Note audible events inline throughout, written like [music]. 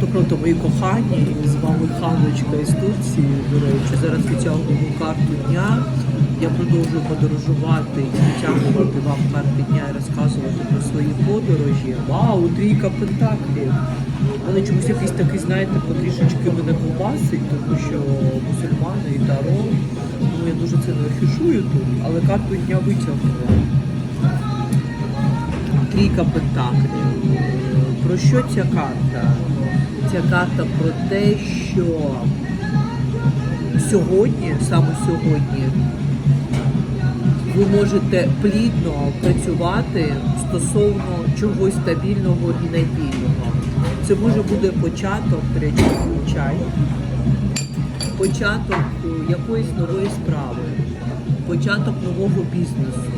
То правда, мої кохані, з вами Ханочка із Турції, до речі, зараз витягуємо карту дня. Я продовжую подорожувати і витягувати вам карти дня і розказувати про свої подорожі. Вау, трійка пентаклів. Вони чомусь якийсь такий, знаєте, потрішечки мене ковбасить, тому що мусульмани і таро. Ну я дуже це не афішую тут, але карту дня витягнула. Трійка пентаклів. Про що ця карта? Ця карта про те, що сьогодні, саме сьогодні, ви можете плідно працювати стосовно чогось стабільного і надійного. Це може бути початок, речі, чай, початок якоїсь нової справи, початок нового бізнесу,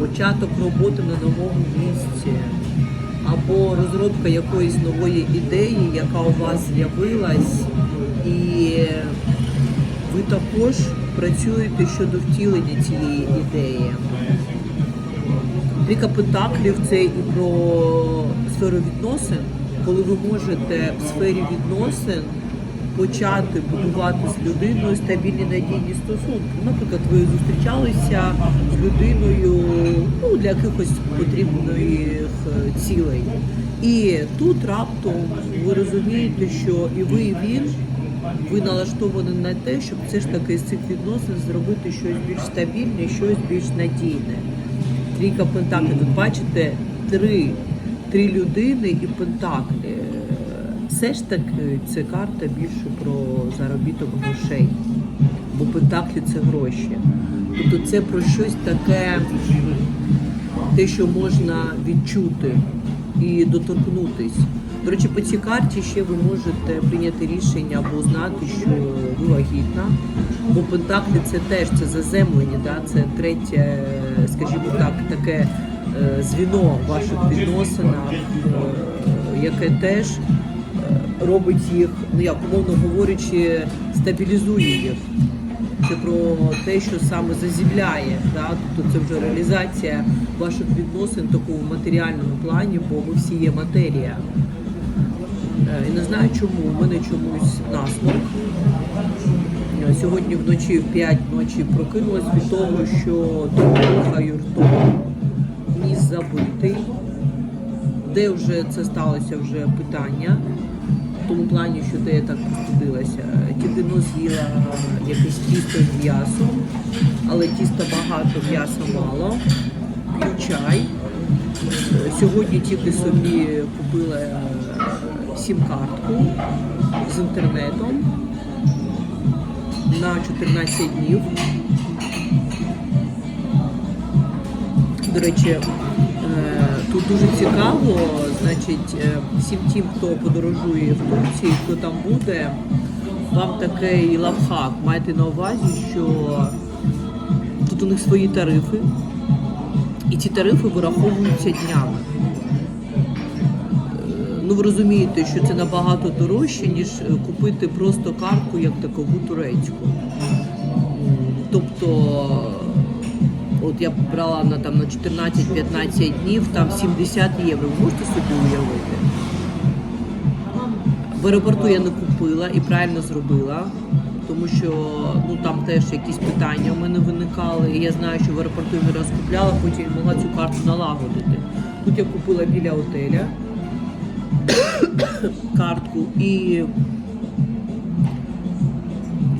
початок роботи на новому місці, або розробка якоїсь нової ідеї, яка у вас з'явилась, і ви також працюєте щодо втілення цієї ідеї. Трійка Пентаклів це і про сферу відносин, коли ви можете в сфері відносин почати будувати з людиною стабільні надійні стосунки. Наприклад, ви зустрічалися з людиною ну, для якихось потрібних е, цілей. І тут раптом ви розумієте, що і ви, і він ви налаштовані на те, щоб все ж таки з цих відносин зробити щось більш стабільне, щось більш надійне. Трійка пентаклів. Тут бачите три, три людини і пентаклі. Все ж таки це карта більше про заробіток грошей. Бо пентаклі це гроші. Тобто це про щось таке, те, що можна відчути і доторкнутись. До речі, по цій карті ще ви можете прийняти рішення або знати, що ви вагітна. Бо Пентаклі це теж це заземлення, да? це третє, скажімо так, таке е, звіно ваших відносинах, е, яке теж робить їх, ну як умовно говорячи, стабілізує їх. Це про те, що саме заземляє, да? тобто це вже реалізація ваших відносин в такому матеріальному плані, бо ви всі є матерія. Е, І не знаю чому, у мене чомусь насморк. Е, Сьогодні вночі в 5 ночі прокинулась від того, що допомога юртом, ніс забитий. Де вже це сталося вже питання, в тому плані, що я так простудилася. Тільки ну з'їла якесь тісто з м'ясом, але тіста багато, м'яса мало. П'ю чай. Сьогодні тільки собі купила е, сім-картку з інтернетом на 14 днів. До речі, е, тут дуже цікаво, значить, е, всім тим, хто подорожує в Турції, хто там буде, вам такий лавхак. Майте на увазі, що тут у них свої тарифи, і ці тарифи вираховуються днями. Ну, ви розумієте, що це набагато дорожче, ніж е, купити просто картку як такову турецьку. Тобто, от я брала на там на 14-15 днів, там 70 євро. Ви можете собі уявити? В аеропорту я не купила і правильно зробила, тому що ну там теж якісь питання у мене виникали. І я знаю, що в аеропорту я не раз купляла, потім могла цю карту налагодити. Тут я купила біля отеля [coughs] картку і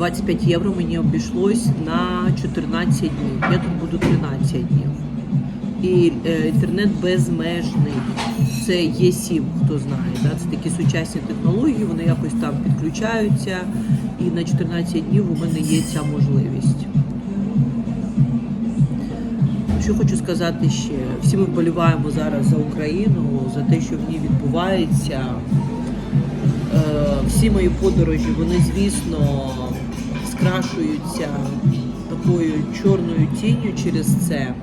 25 євро мені обійшлось на 14 днів. Я тут буду 13 днів. І е, інтернет безмежний. Це є 7 хто знає. Да? Це такі сучасні технології, вони якось там підключаються. І на 14 днів у мене є ця можливість. Що хочу сказати ще? Всі ми вболіваємо зараз за Україну, за те, що в ній відбувається. Е, Всі мої подорожі, вони, звісно, скрашуються такою чорною тінню через це.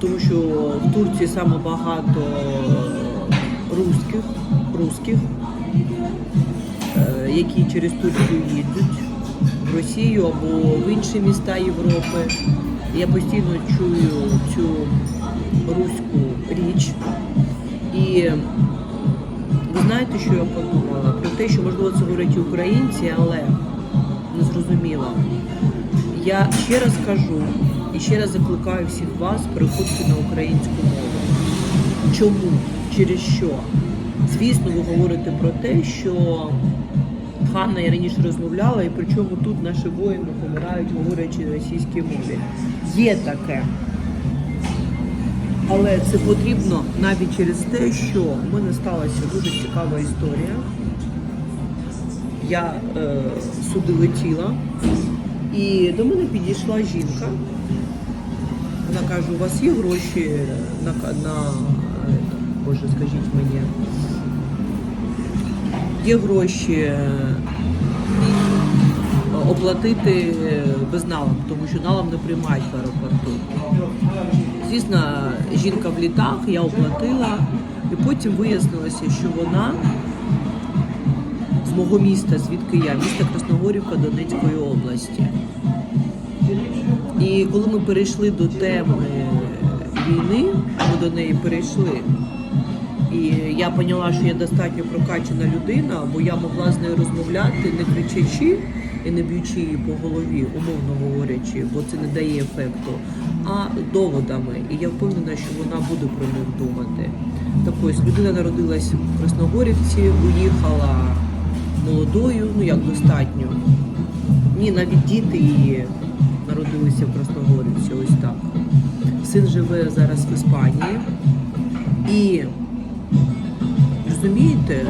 Тому що в Турції саме багато русських, русських е, які через Турцію їдуть в Росію або в інші міста Європи. Я постійно чую цю руську річ. І ви знаєте, що я подумала? Про те, що можливо це говорять українці, але не зрозуміло. Я ще раз кажу і ще раз закликаю всіх вас переходити на українську мову. Чому? Через що? Звісно, ви говорите про те, що Ханна я раніше розмовляла, і причому тут наші воїни помирають, говорячи російській мові. Є таке. Але це потрібно навіть через те, що в мене сталася дуже цікава історія. Я е, сюди летіла, і до мене підійшла жінка. Вона каже, у вас є гроші на, на Боже, скажіть мені, є гроші е, оплатити безналом, тому що налом не приймають в аеропорту. Звісно, жінка в літах, я оплатила, і потім вияснилося, що вона з мого міста, звідки я, міста Красногорівка Донецької області. І коли ми перейшли до теми війни, ми до неї перейшли. І я поняла, що я достатньо прокачана людина, бо я могла з нею розмовляти, не кричачи і не б'ючи її по голові, умовно говорячи, бо це не дає ефекту, а доводами. І я впевнена, що вона буде про них думати. Так ось людина народилась в Красногорівці, уїхала молодою, ну як достатньо. Ні, навіть діти її народилися в Красногорівці, ось так. Син живе зараз в Іспанії. І розумієте,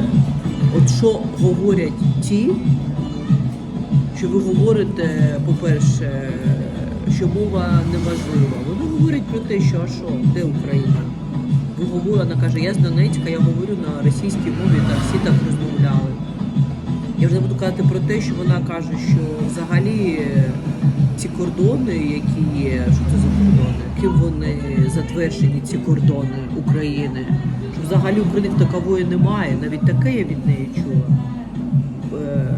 от що говорять ті, що ви говорите, по-перше, що мова не важлива. Вони говорять про те, що а що, де Україна? Ви говорите, вона каже, я з Донецька, я говорю на російській мові, так всі так розмовляли. Я вже не буду казати про те, що вона каже, що взагалі ці кордони, які є, що це за кордони, ким вони затверджені, ці кордони України, що взагалі України такової немає, навіть таке я від неї чула. Е,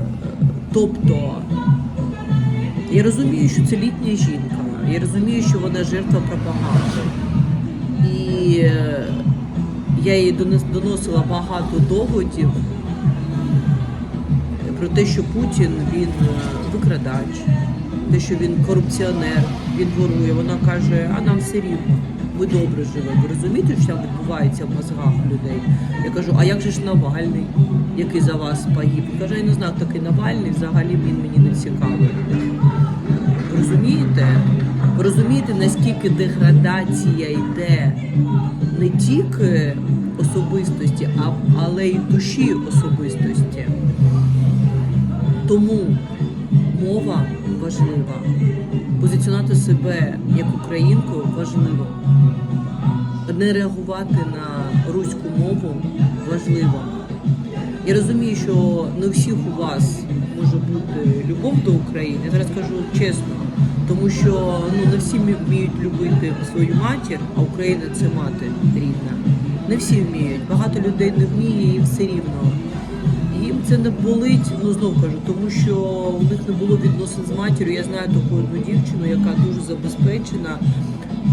Тобто, я розумію, що це літня жінка, я розумію, що вона жертва пропаганди. І е, я їй доносила багато доводів про те, що Путін він е, викрадач, те, що він корупціонер, він ворує. Вона каже, а нам все рівно, ми добре живемо. Ви розумієте, що там відбувається в мозгах людей? Я кажу, а як же ж Навальний, який за вас погиб? Він каже, я не знаю, такий Навальний, взагалі він мені не цікавий. Ви розумієте? Ви розумієте, наскільки деградація йде не тільки особистості, а, але й душі особистості. Тому мова важлива. Позиціонувати себе як українкою важливо. Не реагувати на руську мову важливо. Я розумію, що не всіх у вас може бути любов до України. Я зараз кажу чесно, тому що ну не всі вміють любити свою матір, а Україна це мати рідна. Не всі вміють. Багато людей не вміє і все рівно. Це не болить, ну знов кажу, тому що у них не було відносин з матір'ю. Я знаю таку одну дівчину, яка дуже забезпечена,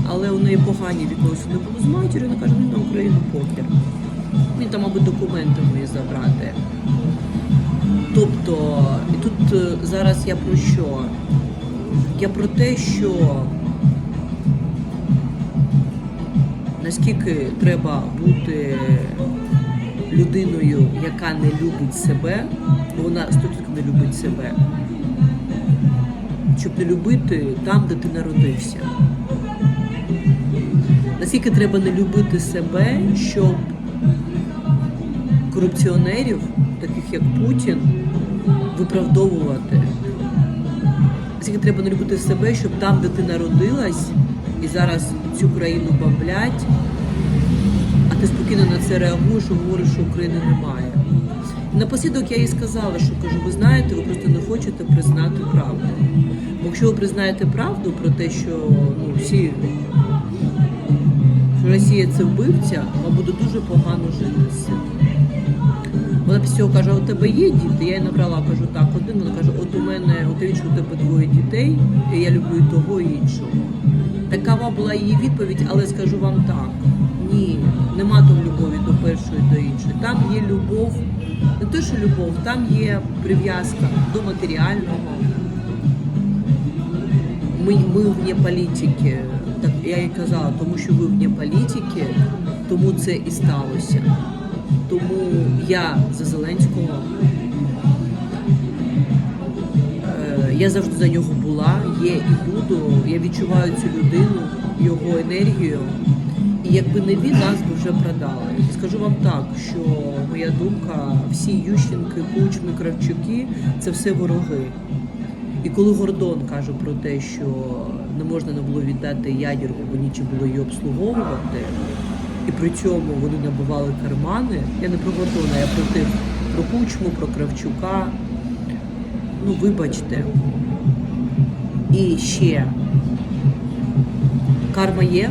але у неї погані відносини були з матір'ю. Вона каже, ну на Україну похер. Він там, мабуть, документи мої забрати. Тобто, і тут е, зараз я про що? Я про те, що наскільки треба бути людиною, яка не любить себе, бо вона 100% не любить себе, щоб не любити там, де ти народився. Наскільки треба не любити себе, щоб корупціонерів, таких як Путін, виправдовувати. Наскільки треба не любити себе, щоб там, де ти народилась, і зараз цю країну бомблять, спокійно на це реагуєш і говориш, що України немає. Напослідок я їй сказала, що кажу, ви знаєте, ви просто не хочете признати правду. Бо якщо ви признаєте правду про те, що ну, всі що Росія це вбивця, вам буде дуже погано жити з цим. Вона після цього каже, у тебе є діти? Я їй набрала, кажу, так, один. Вона каже, от у мене, у тебе двоє дітей, і я люблю того і іншого. Такава була її відповідь, але скажу вам так: Ні, нема там до до іншої. Там є любов, не те, що любов, там є прив'язка до матеріального. Ми, ми вне політики. Так я і казала, тому що ви вне політики, тому це і сталося. Тому я за Зеленського. Е, Я завжди за нього була, є і буду. Я відчуваю цю людину, його енергію. І якби не він, нас би вже продали. І скажу вам так, що моя думка, всі Ющенки, Кучми, Кравчуки це все вороги. І коли Гордон каже про те, що не можна не було віддати ядерку, бо нічим було її обслуговувати, і при цьому вони набивали кармани, я не про Гордона, я про тих, про Кучму, про Кравчука. Ну, вибачте. І ще карма є.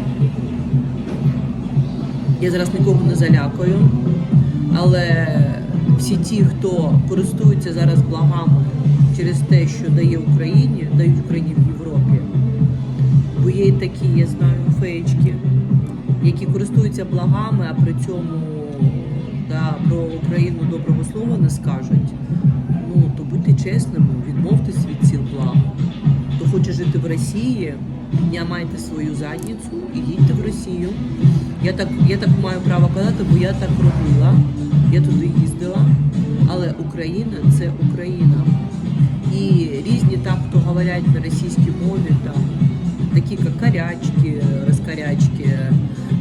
Я зараз нікого не залякую, але всі ті, хто користуються зараз благами через те, що дає Україні, дають Україні в Європі. Бо є і такі, я знаю, феєчки, які користуються благами, а при цьому да, про Україну доброго слова не скажуть. Ну, то будьте чесними, відмовтесь від цих благ. Хоче жити в Росії, піднімайте свою задницю і їдьте в Росію. Я так, я так маю право казати, бо я так робила. Я туди їздила. Але Україна це Україна. І різні там, хто говорять на російській мові, там, такі як карячки, розкорячки,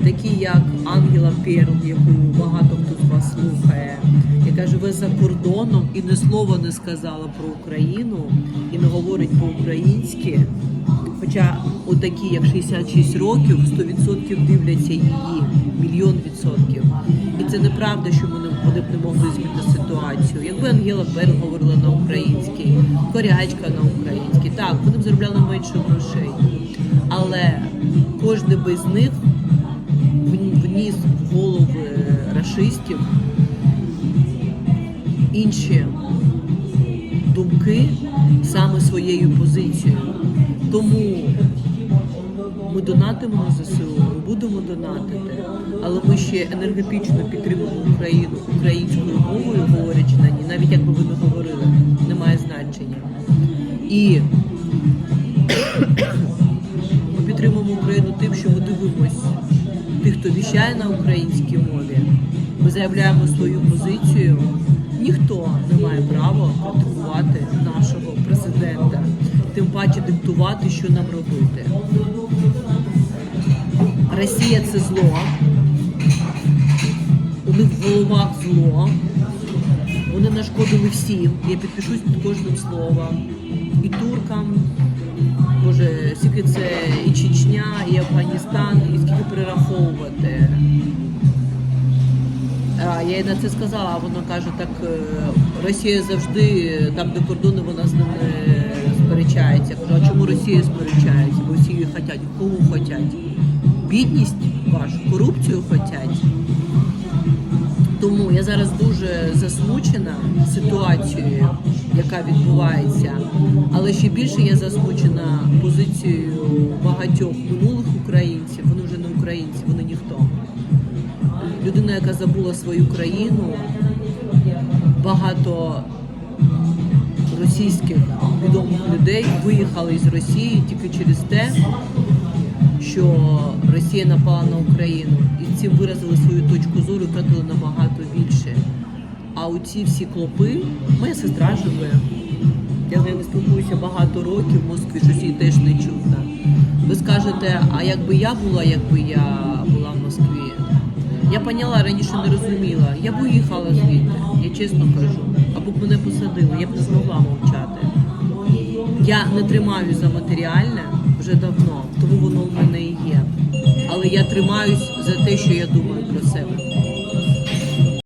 такі як Ангела Перл, яку багато хто з вас слухає, яка живе за кордоном і ні слова не сказала про Україну і не говорить по-українськи. Хоча отакі, як 66 років, 100% дивляться її, мільйон відсотків. І це неправда, що вони, вони б не могли змінити ситуацію. Якби Ангела Берн говорила на українській, корячка на українській, так, вони б заробляли менше грошей. Але кожен би з них вніс в голови рашистів інші думки саме своєю позицією. Тому ми донатимо на ЗСУ, ми будемо донатити, але ми ще енергетично підтримуємо Україну українською мовою, говорячи на ній, навіть якби ви не говорили, немає значення. І [coughs] ми підтримуємо Україну тим, що ми дивимось тих, хто віщає на українській мові. Ми заявляємо свою позицію. Ніхто не має права критикувати нашого президента, тим паче диктувати, що нам робити. Росія це зло. У них в головах зло. Вони нашкодили всім. Я підпишусь під кожним словом. І туркам, Боже, скільки це і Чечня, і Афганістан, і скільки перераховувати. А, я їй на це сказала, а вона каже, так е, Росія завжди, там де кордони, вона з ними сперечається. Кажу, а чому Росія сперечається? Бо її хочуть. Кого хочуть? Бідність вашу, корупцію хочуть. Тому я зараз дуже засмучена ситуацією, яка відбувається, але ще більше я засмучена позицією багатьох минулих українців. Вони вже не українці, вони ніхто. Людина, яка забула свою країну, багато російських відомих людей виїхали із Росії тільки через те, що Росія напала на Україну і цим виразили свою точку зору втратили набагато більше. А у ці всі клопи, моя сестра живе. Я з нею не спілкуюся багато років в Москві, щось їй теж не чутно. Ви скажете, а якби я була, якби я була в Москві? Я поняла, раніше не розуміла. Я б уїхала звідти, я чесно кажу. Або б мене посадили, я б не змогла мовчати. Я не тримаю за матеріальне вже давно, тому воно в мене і є. Але я тримаюсь за те, що я думаю про себе.